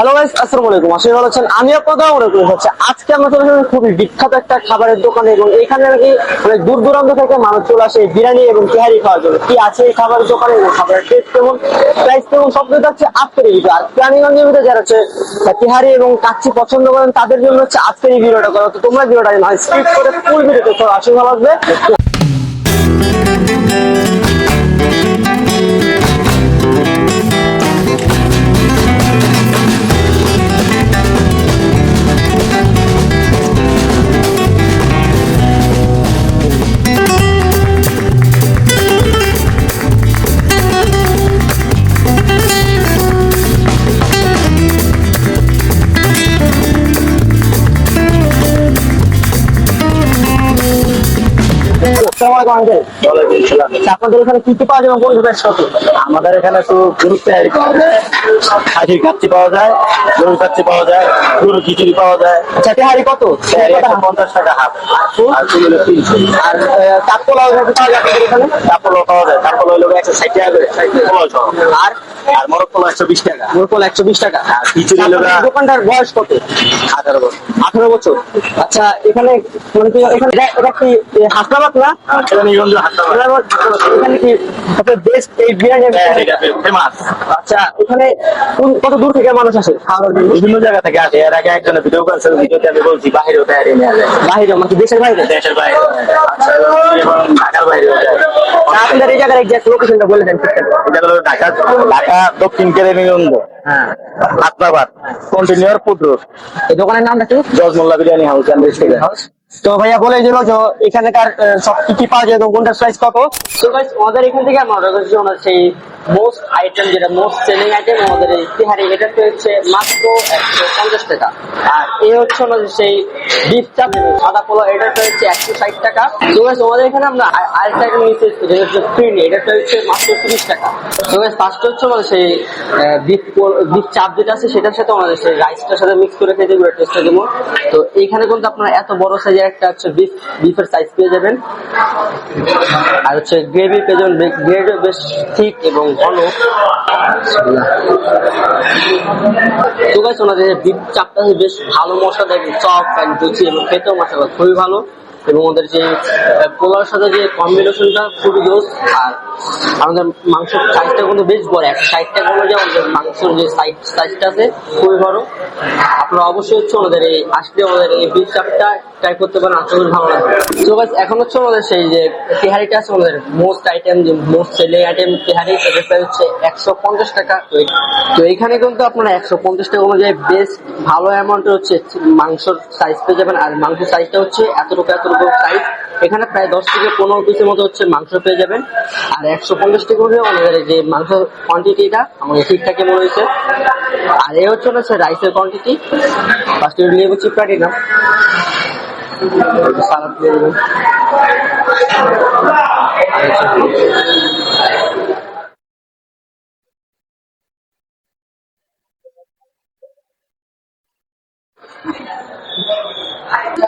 Hello guys আসসালামু আলাইকুম। আশা ভালো আছেন। আমি আপনাদের মনে করি হচ্ছে আজকে চলে এসেছি খুবই বিখ্যাত একটা খাবারের দোকানে এবং এখানে নাকি অনেক দূর দূরান্ত থেকে মানুষ চলে আসে বিরিয়ানি এবং তেহারি খাওয়ার জন্য। কি আছে এই খাবারের দোকানে এবং খাবারের টেস্ট কেমন? প্রাইস কেমন? সব কিছু হচ্ছে আজকের ভিডিও আর প্রাণীগঞ্জের ভিতরে যারা হচ্ছে তেহারি এবং কাচ্চি পছন্দ করেন, তাদের জন্য হচ্ছে আজকের এই ভিডিওটা করো। তো তোমরা ভিডিওটা স্কিপ করে ফুল ভিডিও দেখো আসলে ভালো লাগবে। আসসালামু আলাইকুম আঙ্কেল আচ্ছা, আপনাদের এখানে কি কি পাওয়া যাবে কোন প্রাইস কত আমাদের এখানে তো গরুর পাওয়া যায় কাচ্চি পাওয়া যায় গরুর কাচ্চি পাওয়া যায় গরুর খিচুড়ি পাওয়া যায়। আচ্ছা তেহারি কত? তেহারি একশো পঞ্চাশ টাকা হাফ আর চুল তিনশো। আর কাঠপোলা পাওয়া যাবে আপনাদের এখানে? চাপলো পাওয়া যায় চাপলো হলো একশো ষাট টাকা করে আর? আর মরক একশো বিশ টাকা। মোরকল একশো বিশ টাকা। আর খিচুড়ি দোকানটার বয়স কত? আঠারো বছর। আঠারো বছর। আচ্ছা এখানে মানে এটা- এটা কি হাসনাবাদ না? কেরানীগঞ্জ এখানে কি আপনার বেস্ট এই বিরিয়ানি ফেমাস আচ্ছা এখানে কোন- কত দূর থেকে মানুষ আসে? বিভিন্ন জায়গা থেকে আসে। এর আগে একজনের ভিডিও করেছে ভিডিওতে আমি বলছি বাহিরেও তেহারি নিয়ে যায় বাইরে মানে দেশের বাইরে? দেশের বাইরে আচ্ছা ঢাকার বাইরেও যায় তা আপনাদের এই জায়গার এক্সাক্ট লোকেশনটা বলে দেন। এটা হলো ঢাকা ঢাকা দক্ষিণ কেরানীগঞ্জ হ্যাঁ। হাসনাবাদ কন্টিনিউয়ার ফুড রোড এই দোকানের নামটা কি? Joj Molla biryani house and restaurant তো ভাইয়া বলে দিল যে এখানকার আহ, সব কি কি পাওয়া যায় এবং কোনটার প্রাইস কত? তো ভাই আমাদের এখান থেকে আমরা অর্ডার ওনার সেই মোস্ট আইটেম যেটা মোস্ট সেলিং আইটেম আমাদের এই এটা হচ্ছে মাত্র একশো পঞ্চাশ টাকা। আর এ হচ্ছে ওনাদের সেই বিফ চাপ সাদা পোলা এটা হচ্ছে একশো ষাট টাকা। তো আমাদের এখানে আমরা আরেকটা আইটেম নিতে যেটা হচ্ছে ফ্রিনি এটা হচ্ছে মাত্র তিরিশ টাকা। তো ফার্স্ট হচ্ছে আমাদের সেই বিফ বিফ চাপ যেটা আছে, সেটার সাথে আমাদের সেই রাইসটার সাথে মিক্স করে খেতে পুরো টেস্টটা দেবো তো এইখানে কিন্তু আপনারা এত বড় সাইজের একটা হচ্ছে বিফ বিফের সাইজ পেয়ে যাবেন। আর হচ্ছে গ্রেভি পেয়ে যাবেন গ্রেভি বেশ ঠিক এবং ঘন তো গাছ ওনাদের বিফ চাপটা হচ্ছে বেশ ভালো মশলা দেয় সফট অ্যান্ড এবং খেতেও মশলা খুবই ভালো। এবং ওদের যে আহ, পোলাওর সাথে যে কম্বিনেশনটা খুবই জোস আর আমাদের মাংসের সাইজটা কিন্তু বেশ বড় একশো ষাট টাকা অনুযায়ী আমাদের মাংসের যে সাইজ সাইজটা আছে খুবই বড় আপনারা অবশ্যই হচ্ছে আমাদের এই আসলে আমাদের এই বিফ চাপটা ট্রাই করতে পারেন, আশা ভালো লাগবে। তো গাছ এখন হচ্ছে আমাদের সেই যে তেহারিটা আছে, আমাদের মোস্ট আইটেম যে মোস্ট সেলিং আইটেম তেহারি সেটার প্রাইস হচ্ছে একশো পঞ্চাশ টাকা। তো এখানে কিন্তু আপনারা একশো পঞ্চাশ টাকা অনুযায়ী বেশ ভালো অ্যামাউন্টের হচ্ছে মাংসর সাইজ পেয়ে যাবেন। আর মাংসের সাইজটা হচ্ছে এতটুকু এতটুকু সাইজ এখানে প্রায় দশ থেকে পনেরো পিসের মতো হচ্ছে মাংস পেয়ে যাবেন। আর একশো পঞ্চাশ টাকা অনুযায়ী আমাদের যে মাংস কোয়ান্টিটিটা আমাদের ঠিকঠাকই মনে হয়েছে। আর এ হচ্ছে হচ্ছে রাইসের কোয়ান্টিটি ফার্স্টে লেবু চিপড়াটি না? সালাদ দিয়ে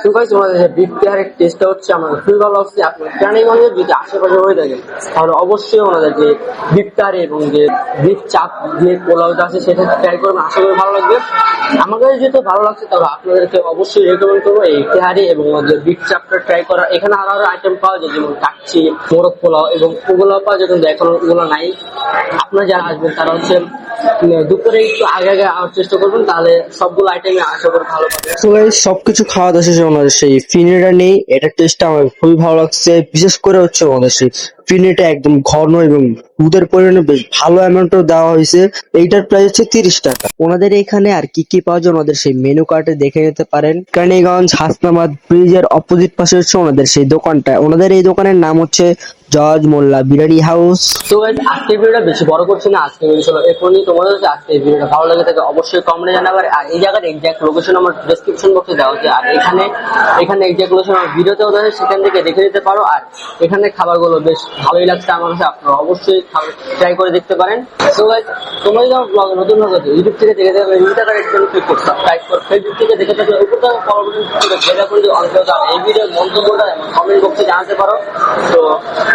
তো তোমাদের যে তেহারের টেস্টটা হচ্ছে আমার খুবই ভালো লাগছে আপনার কেরানীগঞ্জে যদি আশেপাশে হয়ে থাকেন তাহলে অবশ্যই ওনাদের যে তেহারি এবং যে বিফ চাপ দিয়ে পোলাওটা আছে সেটা ট্রাই করবেন, আশা করি ভালো লাগবে। আমার কাছে যেহেতু ভালো লাগছে, তাহলে আপনাদেরকে অবশ্যই রেকমেন্ড করব এই তেহারি এবং ওদের বিফ চাপটা ট্রাই করা। এখানে আরও আরও আইটেম পাওয়া যায়, যেমন কাচ্চি, মোরগ পোলাও এবং ওগুলো পাওয়া যায়, কিন্তু এখন ওগুলো নাই। আপনারা যারা আসবেন, তারা হচ্ছে দুপুরে একটু আগে আগে আসার চেষ্টা করবেন, তাহলে সবগুলো আইটেমে আশা করি ভালো পাবেন। তো গাইস সবকিছু খাওয়া দাওয়া শেষে আমাদের সেই ফিনেটা নেই। এটা টেস্টটা আমার খুবই ভালো লাগছে। বিশেষ করে হচ্ছে আমাদের সেই ফিনেটা একদম ঘন এবং দুধের পরিমাণে বেশ ভালো অ্যামাউন্টও দেওয়া হয়েছে। এইটার প্রাইস হচ্ছে তিরিশ টাকা। ওনাদের এখানে আর কি কি পাওয়া যায় ওনাদের সেই মেনু কার্ডে দেখে নিতে পারেন। কার্নিগঞ্জ হাসনাবাদ, ব্রিজের অপোজিট পাশে হচ্ছে ওনাদের সেই দোকানটা। ওনাদের এই দোকানের নাম হচ্ছে জজ মোল্লা বিরিয়ানি হাউস। তো আজকের ভিডিওটা বেশি বড় করছি না। আজকের ভিডিও এখনই তোমাদের কাছে আজকের ভিডিওটা ভালো লাগে থাকে অবশ্যই কমেন্টে জানাবে। আর এই জায়গার এক্সাক্ট লোকেশন আমার ডেসক্রিপশন বক্সে দেওয়া আছে। আর এখানে এখানে এক্সাক্ট লোকেশন আমার ভিডিওতেও দেওয়া সেখান থেকে দেখে নিতে পারো। আর এখানে খাবারগুলো বেশ ভালোই লাগছে আমার কাছে, আপনারা অবশ্যই ট্রাই করে দেখতে পারেন। সো তোমরা যদি নতুন হয়ে ইউটিউব থেকে দেখে থাকবে ইউটিউবটা একদম ক্লিক করো সাবস্ক্রাইব করো। ফেসবুক থেকে দেখে থাকলে উপরটা ফলো বাটন যেটা করে অন্তত এই ভিডিওর মন্তব্যটা কমেন্ট বক্সে জানাতে পারো। তো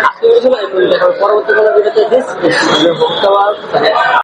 আজকে ভিডিও ছিল এই। পরবর্তী কোনো ভিডিওতে দিস